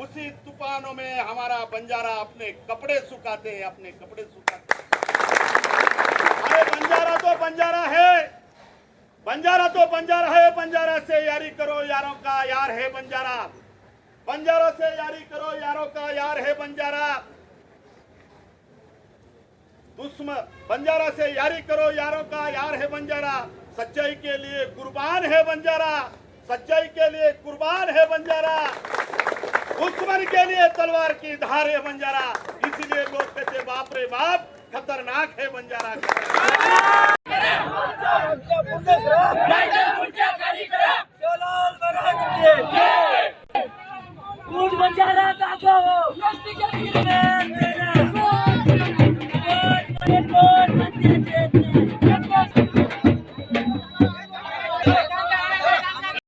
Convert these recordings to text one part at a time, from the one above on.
उसी तूफानों में हमारा बंजारा अपने कपड़े सुखाते हैं, अपने कपड़े सुखाते अरे बंजारा तो बंजारा है। बंजारा तो बंजारा है। बंजारा से यारी करो यारों का यार है बंजारा। बंजारों से यारी करो यारों का यार है बंजारा। दुश्मन बंजारा से यारी करो यारों का यार है बंजारा। सच्चाई के लिए कुर्बान है बंजारा। सच्चाई के लिए कुर्बान है बंजारा। दुश्मन के लिए तलवार की धार है बंजारा इसलिए लोग कहते बाप रे बाप खतरनाक है बंजारा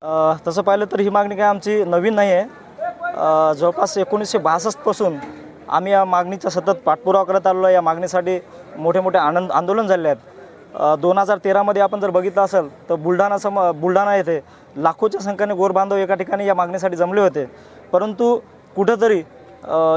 अ, तसं पाहिलं तर ही मागणी काय आमची नवीन नाही आहे जवळपास एकोणीसशे बासष्टपासून आम्ही या मागणीचा सतत पाठपुरावा करत आलेलो आहे. या मागणीसाठी मोठे मोठे आनंद आंदोलन झाले आहेत. दोन हजार तेरामध्ये आपण जर बघितलं असेल तर बुलढाणा सम बुलढाणा येथे लाखोच्या संख्येने गोरबांधव एका ठिकाणी या मागणीसाठी जमले होते. परंतु कुठंतरी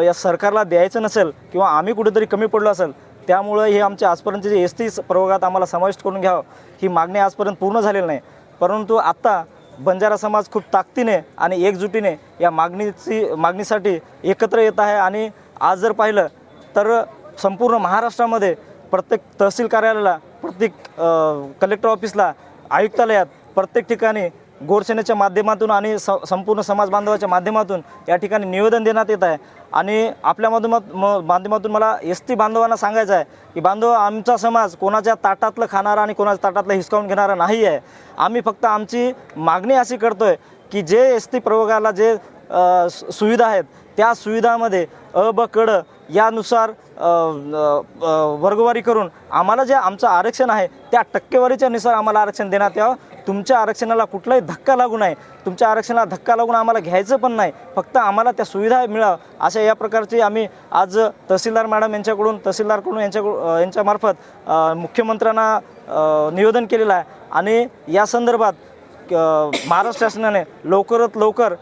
या सरकारला द्यायचं नसेल किंवा आम्ही कुठेतरी कमी पडलो असेल त्यामुळं हे आमच्या आजपर्यंत जे एस टी प्रवर्गात आम्हाला समाविष्ट करून घ्यावं ही मागणी आजपर्यंत पूर्ण झालेली नाही. परंतु आत्ता बंजारा समाज खूप ताकदीने आणि एकजुटीने या मागणीची मागणीसाठी एकत्र येत आहे. आणि आज जर पाहिलं तर संपूर्ण महाराष्ट्रामध्ये प्रत्येक तहसील कार्यालयाला प्रत्येक कलेक्टर ऑफिसला आयुक्तालयात प्रत्येक ठिकाणी गोरसेनेच्या माध्यमातून आणि स संपूर्ण समाज बांधवाच्या माध्यमातून या ठिकाणी निवेदन देण्यात येत आहे. आणि आपल्या माध्यमात म माध्यमातून मला एस टी बांधवांना सांगायचं आहे की बांधव आमचा समाज कोणाच्या ताटातलं खाणारा आणि कोणाच्या ताटातलं हिसकावून घेणारा नाही आहे आम्ही फक्त आमची मागणी अशी करतो आहे की जे एस टी प्रयोगाला जे सुविधा आहेत त्या सुविधामध्ये अ ब कड यानुसार वर्गवारी करून आम्हाला जे आमचं आरक्षण आहे त्या टक्केवारीच्या नुसार आम्हाला आरक्षण देण्यात यावं. तुमच्या आरक्षणाला कुठलाही धक्का लागू नये. तुमच्या आरक्षणाला धक्का लागून आम्हाला घ्यायचं पण नाही. फक्त आम्हाला त्या सुविधा मिळावं अशा या प्रकारची आम्ही आज तहसीलदार मॅडम यांच्याकडून तहसीलदारकडून यांच्याकडून यांच्यामार्फत मुख्यमंत्र्यांना निवेदन केलेलं आहे. आणि या संदर्भात महाराष्ट्र शासनाने लवकरात लवकर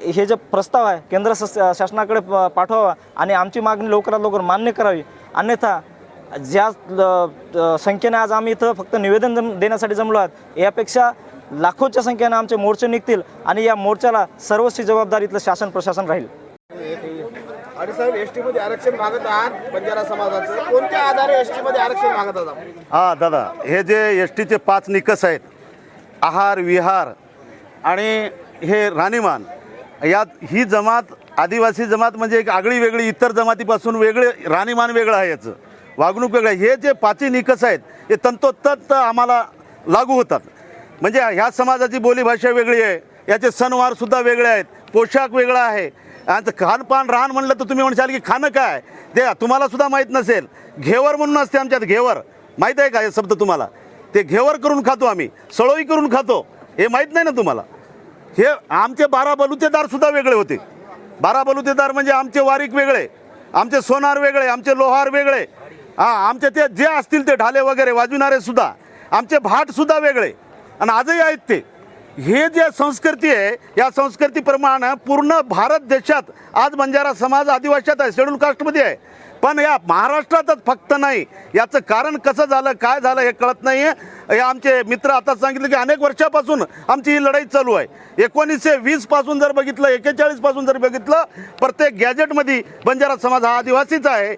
हे जे प्रस्ताव आहे केंद्र शासनाकडे प- पाठवावा. आणि आमची मागणी लवकरात लवकर मान्य करावी. अन्यथा ज्या संख्येने आज आम्ही इथं फक्त निवेदन जम- देण्यासाठी जमलो आहोत यापेक्षा लाखोच्या संख्येने आमचे मोर्चे निघतील आणि या मोर्चाला सर्वस्वी जबाबदारी इथलं शासन प्रशासन राहील. आणि साहेबमध्ये आरक्षण मागत आहात बंजारा समाजाचं. कोणत्या आधारे मध्ये आरक्षण मागत आहात? हा दादा हे जे एस टीचे पाच निकष आहेत आहार विहार आणि हे राहणीमान यात ही जमात आदिवासी जमात म्हणजे एक आगळी वेगळी इतर जमातीपासून वेगळे राहणीमान वेगळं आहे याचं. वागणूक वेगळ्या हे जे पाचही निकष आहेत हे तंतोतंत आम्हाला लागू होतात. म्हणजे ह्या समाजाची बोलीभाषा वेगळी आहे. याचे सणवारसुद्धा वेगळे आहेत. पोशाख वेगळा आहे. आणि खानपान राहण म्हणलं तर तुम्ही म्हणशाल की खाणं काय? ते तुम्हालासुद्धा माहीत नसेल. घेवर म्हणून असते आमच्यात घेवर. माहीत आहे का हे शब्द तुम्हाला? ते घेवर करून खातो आम्ही. सळोई करून खातो. हे माहीत नाही ना तुम्हाला? हे आमचे बारा बलुतेदारसुद्धा वेगळे होते. बारा बलुतेदार म्हणजे आमचे वारीक वेगळे. आमचे सोनार वेगळे आमचे लोहार वेगळे. हा आमचे ते जे असतील ते ढाले वगैरे वाजविणारे सुद्धा आमचे भाट सुद्धा वेगळे. आणि आजही आहेत ते. हे जे संस्कृती आहे या संस्कृतीप्रमाणे पूर्ण भारत देशात आज बंजारा समाज आदिवासीत आहे शेड्यूल कास्टमध्ये आहे. पण या महाराष्ट्रातच फक्त नाही याचं कारण कसं झालं काय झालं हे कळत नाही आहे हे आमचे मित्र आता सांगितलं की अनेक वर्षापासून आमची ही लढाई चालू आहे. एकोणीसशे वीसपासून जर बघितलं एकेचाळीसपासून जर बघितलं प्रत्येक गॅजेटमध्ये बंजारा समाज हा आदिवासीचा आहे.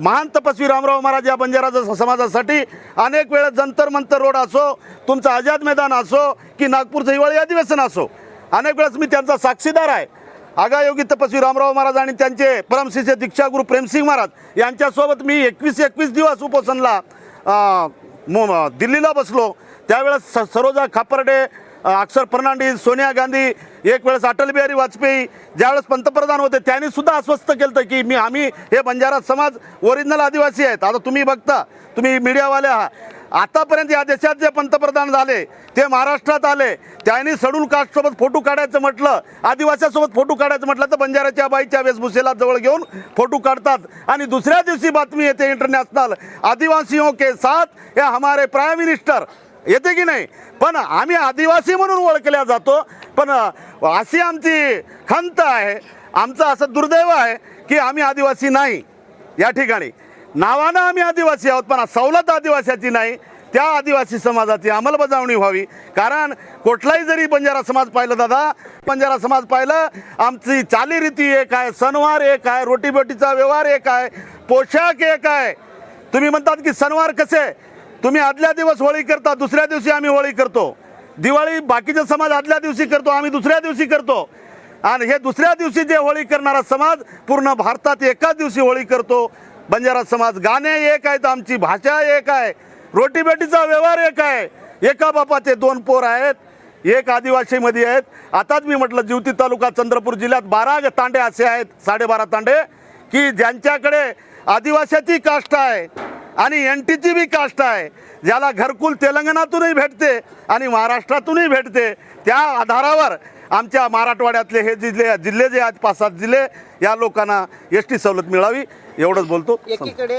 महान तपस्वी रामराव महाराज या बंजारा समाजासाठी अनेक वेळा जंतर मंतर रोड असो तुमचं आझाद मैदान असो की नागपूरचं हिवाळी अधिवेशन असो अनेक वेळेस मी त्यांचा साक्षीदार आहे. आगायोगी तपस्वी रामराव महाराज आणि त्यांचे परमशिष्य दीक्षागुरू प्रेमसिंग महाराज यांच्यासोबत मी एकवीस एकवीस दिवस उपोषणला दिल्लीला बसलो. त्यावेळेस स सरोजा खापर्डे अक्षर फर्नांडिस सोनिया गांधी एक वेळेस अटल बिहारी वाजपेयी ज्यावेळेस पंतप्रधान होते त्यांनी सुद्धा आश्वस्त केलं होतं की मी आम्ही हे बंजारा समाज ओरिजिनल आदिवासी आहेत. आता तुम्ही बघता तुम्ही मीडियावाले आहात. आतापर्यंत या देशात जे पंतप्रधान झाले ते महाराष्ट्रात आले त्यांनी सडून कास्टसोबत फोटो काढायचं म्हटलं आदिवासीसोबत फोटो काढायचं म्हटलं तर बंजाराच्या बाईच्या वेशभूषेला जवळ घेऊन फोटो काढतात. आणि दुसऱ्या दिवशी बातमी येते इंटरनॅशनल आदिवासियों हो के साथ हे हमारे प्राईम मिनिस्टर येते की नाही? पण आम्ही आदिवासी म्हणून ओळखल्या जातो. पण अशी आमची खंत आहे. आमचं असं दुर्दैव आहे की आम्ही आदिवासी नाही. या ठिकाणी. नावानं आम्ही आदिवासी आहोत पण सवलत आदिवासीची नाही. त्या आदिवासी समाजाची अंमलबजावणी व्हावी. कारण कुठलाही जरी बंजारा समाज पाहिलं दादा बंजारा समाज पाहिलं आमची चालीरीती एक आहे सणवार एक आहे रोटीबोटीचा व्यवहार एक आहे पोशाख एक आहे. तुम्ही म्हणतात की सणवार कसे? तुम्ही आदल्या दिवस होळी करता दुसऱ्या दिवशी आम्ही होळी करतो. दिवाळी बाकीचा समाज आदल्या दिवशी करतो आम्ही दुसऱ्या दिवशी करतो. आणि हे दुसऱ्या दिवशी जे होळी करणारा समाज पूर्ण भारतात एकाच दिवशी होळी करतो. बंजारा समाज गाणे एक आहेत आमची भाषा एक आहे रोटीबेटीचा व्यवहार एक आहे. एका बापाचे दोन पोर आहेत एक आदिवासीमध्ये आहेत. आताच मी म्हटलं जिवती तालुका चंद्रपूर जिल्ह्यात बारा तांडे असे आहेत साडेबारा तांडे की ज्यांच्याकडे आदिवासीची कास्ट आहे. आणि एन टीची बी कास्ट आहे. ज्याला घरकुल तेलंगणातूनही भेटते आणि महाराष्ट्रातूनही भेटते. त्या आधारावर आमच्या मराठवाड्यातले हे जिल्हे जिल्हे जे आहेत पाच सात जिल्हे या लोकांना एस टी सवलत मिळावी. एवढंच बोलतो. एकीकडे